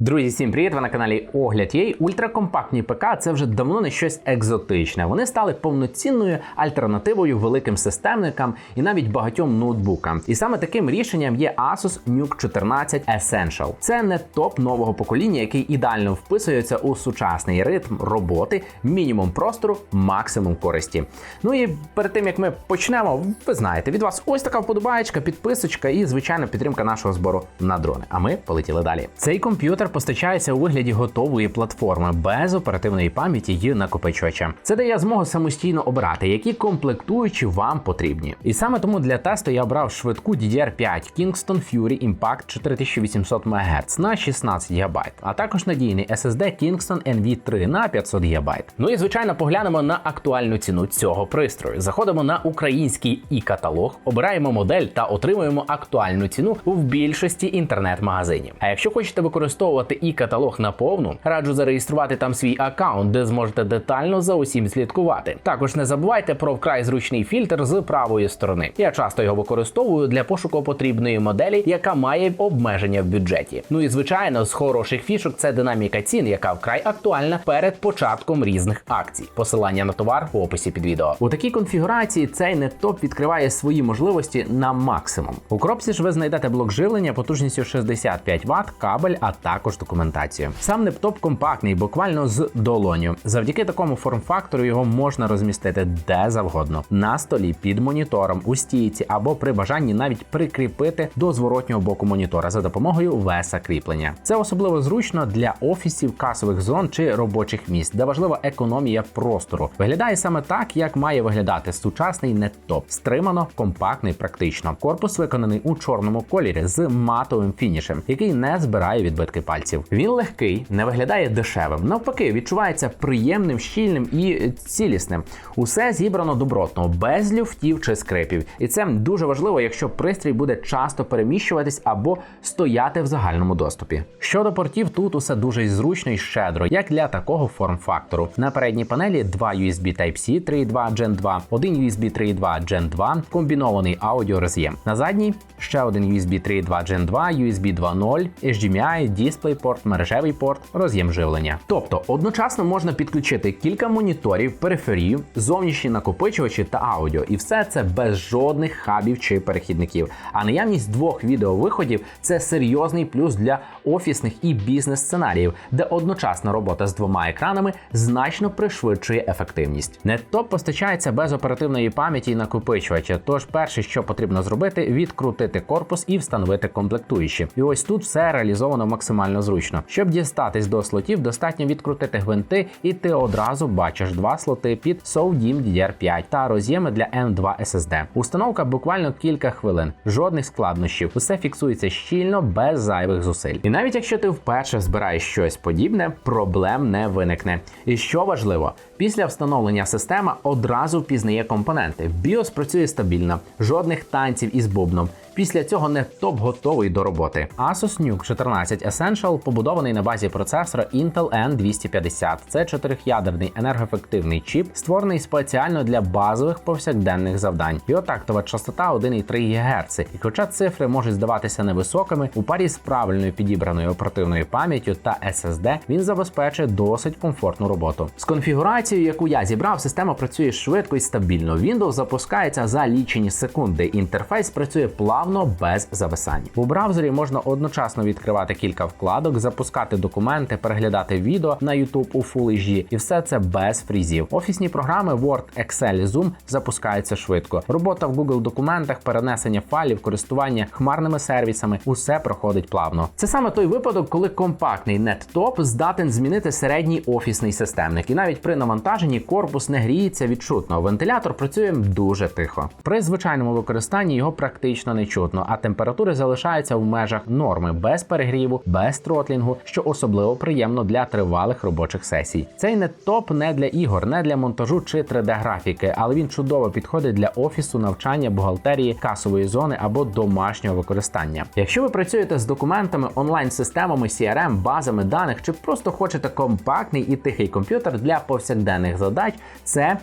Друзі, всім привіт! Ви на каналі Огляд Єй. Ультракомпактні ПК це вже давно не щось екзотичне. Вони стали повноцінною альтернативою великим системникам і навіть багатьом ноутбукам. І саме таким рішенням є Asus NUC 14 Essential. Це не топ нового покоління, який ідеально вписується у сучасний ритм роботи, мінімум простору, максимум користі. Ну і перед тим як ми почнемо, ви знаєте, від вас ось така вподобаєчка, підписочка і звичайно підтримка нашого збору на дрони. А ми полетіли далі. Цей комп'ютер постачається у вигляді готової платформи без оперативної пам'яті і накопичувача. Це дає змогу самостійно обирати, які комплектуючі вам потрібні. І саме тому для тесту я обрав швидку DDR5 Kingston Fury Impact 4800 МГц на 16 ГБ, а також надійний SSD Kingston NV3 на 500 ГБ. Ну і звичайно поглянемо на актуальну ціну цього пристрою. Заходимо на український і-каталог, обираємо модель та отримуємо актуальну ціну в більшості інтернет-магазинів. А якщо хочете використовувати і-каталог наповну, раджу зареєструвати там свій аккаунт, де зможете детально за усім слідкувати. Також не забувайте про вкрай зручний фільтр з правої сторони. Я часто його використовую для пошуку потрібної моделі, яка має обмеження в бюджеті. Ну і звичайно, з хороших фішок це динаміка цін, яка вкрай актуальна перед початком різних акцій. Посилання на товар в описі під відео. У такій конфігурації цей неттоп відкриває свої можливості на максимум. У коробці ж ви знайдете блок живлення потужністю 65 Вт, кабель, а також документацію. Сам нептоп компактний, буквально з долоню. Завдяки такому форм-фактору його можна розмістити де завгодно на столі під монітором, у стійці або при бажанні навіть прикріпити до зворотнього боку монітора за допомогою веса кріплення. Це особливо зручно для офісів, касових зон чи робочих місць, де важлива економія простору. Виглядає саме так, як має виглядати сучасний неттоп. Стримано, компактний, практично. Корпус виконаний у чорному кольорі з матовим фінішем, який не збирає відбитки пальців. Він легкий, не виглядає дешевим. Навпаки, відчувається приємним, щільним і цілісним. Усе зібрано добротно, без люфтів чи скрипів. І це дуже важливо, якщо пристрій буде часто переміщуватись або стояти в загальному доступі. Щодо портів, тут усе дуже зручно і щедро, як для такого форм-фактору. На передній панелі два USB Type-C 3.2 Gen 2, один USB 3.2 Gen 2, комбінований аудіороз'єм. На задній ще один USB 3.2 Gen 2, USB 2.0, HDMI, DisplayPort, мережевий порт, роз'єм живлення. Тобто одночасно можна підключити кілька моніторів, периферію, зовнішні накопичувачі та аудіо, і все це без жодних хабів чи перехідників. А наявність двох відеовиходів це серйозний плюс для офісних і бізнес-сценаріїв, де одночасна робота з двома екранами значно пришвидшує ефективність. Неттоп постачається без оперативної пам'яті і накопичувача. Тож, перше, що потрібно зробити, відкрутити корпус і встановити комплектуючі. І ось тут все реалізовано максимально зручно. Щоб дістатись до слотів, достатньо відкрутити гвинти, і ти одразу бачиш два слоти під SODIMM DDR5 та роз'єми для M2 SSD. Установка буквально кілька хвилин, жодних складнощів. Усе фіксується щільно, без зайвих зусиль. І навіть якщо ти вперше збираєш щось подібне, проблем не виникне. І що важливо, після встановлення система одразу впізнає компоненти. BIOS працює стабільно, жодних танців із бубном. Після цього неттоп готовий до роботи. Asus NUC 14 Essential побудований на базі процесора Intel N250. Це чотирьохядерний енергоефективний чіп, створений спеціально для базових повсякденних завдань. Його тактова частота 1,3 ГГц. І хоча цифри можуть здаватися невисокими, у парі з правильною підібраною оперативною пам'яттю та SSD він забезпечує досить комфортну роботу. З конфігурацією, яку я зібрав, система працює швидко і стабільно. Windows запускається за лічені секунди. Інтерфейс працює плавно без зависань. У браузері можна одночасно відкривати кілька вкладок, запускати документи, переглядати відео на YouTube у Full HD, і все це без фрізів. Офісні програми Word, Excel, Zoom запускаються швидко. Робота в Google документах, перенесення файлів, користування хмарними сервісами усе проходить плавно. Це саме той випадок, коли компактний неттоп здатен змінити середній офісний системник, і навіть при навантаженні корпус не гріється відчутно. Вентилятор працює дуже тихо. При звичайному використанні його практично не чутно, а температури залишаються в межах норми без перегріву, без тротлінгу, що особливо приємно для тривалих робочих сесій. Цей неттоп не для ігор, не для монтажу чи 3D-графіки, але він чудово підходить для офісу, навчання, бухгалтерії, касової зони або домашнього використання. Якщо ви працюєте з документами, онлайн-системами, CRM, базами даних, чи просто хочете компактний і тихий комп'ютер для повсякденних задач, це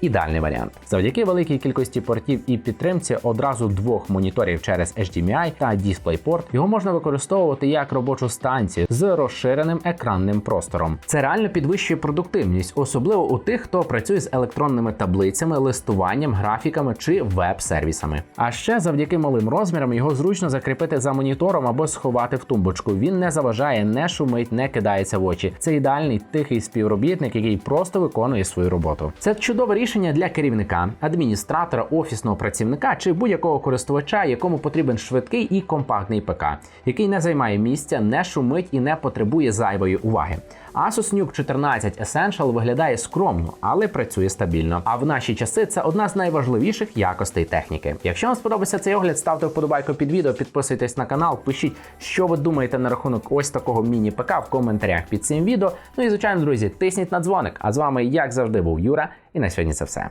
ідеальний варіант. Завдяки великій кількості портів і підтримці одразу двох моніторів через HDMI та DisplayPort його можна використовувати як робочу станцію з розширеним екранним простором. Це реально підвищує продуктивність, особливо у тих, хто працює з електронними таблицями, листуванням, графіками чи веб-сервісами. А ще завдяки малим розмірам його зручно закріпити за монітором або сховати в тумбочку. Він не заважає, не шумить, не кидається в очі. Це ідеальний тихий співробітник, який просто виконує свою роботу. Це чудове рішення для керівника, адміністратора, офісного працівника чи будь-якого користувача, якому потрібен швидкий і компактний ПК, який не займає місця, не шумить і не потребує зайвої уваги. Asus Nuke 14 Essential виглядає скромно, але працює стабільно. А в наші часи це одна з найважливіших якостей техніки. Якщо вам сподобався цей огляд, ставте вподобайку під відео, підписуйтесь на канал, пишіть, що ви думаєте на рахунок ось такого міні-ПК в коментарях під цим відео. Ну і звичайно, друзі, тисніть на дзвоник. А з вами, як завжди, був Юра, і на сьогодні це все.